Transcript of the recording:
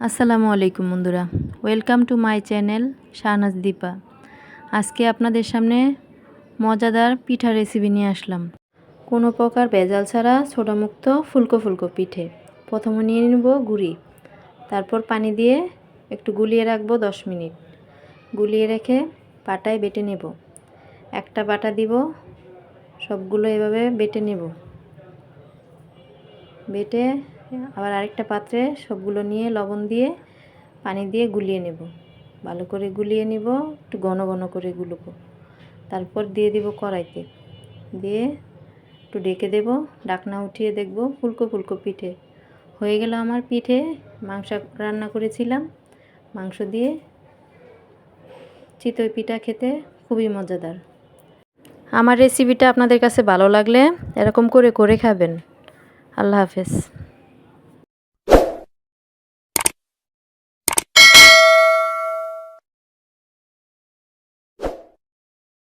আসসালামু আলাইকুম বন্ধুরা। Welcome to my channel Shahnaz Dipa. আজকে আপনাদের সামনে মজাদার পিঠা রেসিপি নিয়ে আসলাম। কোনো প্রকার ভেজাল ছাড়া ছোটামুক্ত ফুলকো ফুলকো পিঠে। প্রথমে নিয়ে নেব গুড়ি। তারপর পানি দিয়ে একটু গুলিয়ে রাখব দশ মিনিট। গুলিয়ে রেখে পাটায় বেটে নেব। একটা বাটা দিব, সবগুলো এভাবে বেটে নেব। বেটে আবার আরেকটা পাত্রে সবগুলো নিয়ে লবণ দিয়ে, পানি দিয়ে গুলিয়ে নেব। ভালো করে গুলিয়ে নিব, একটু ঘন ঘন করে গুলবো। তারপর দিয়ে দিব কড়াইতে। দিয়ে একটু ডেকে দেব, ডাকনা উঠিয়ে দেখব ফুলকো ফুলকো পিঠে। হয়ে গেল আমার পিঠে, মাংস রান্না করেছিলাম। মাংস দিয়ে চিতই পিঠা খেতে খুবই মজাদার। আমার রেসিপিটা আপনাদের কাছে ভালো লাগলে এরকম করে করে খাবেন। আল্লাহ হাফেজ।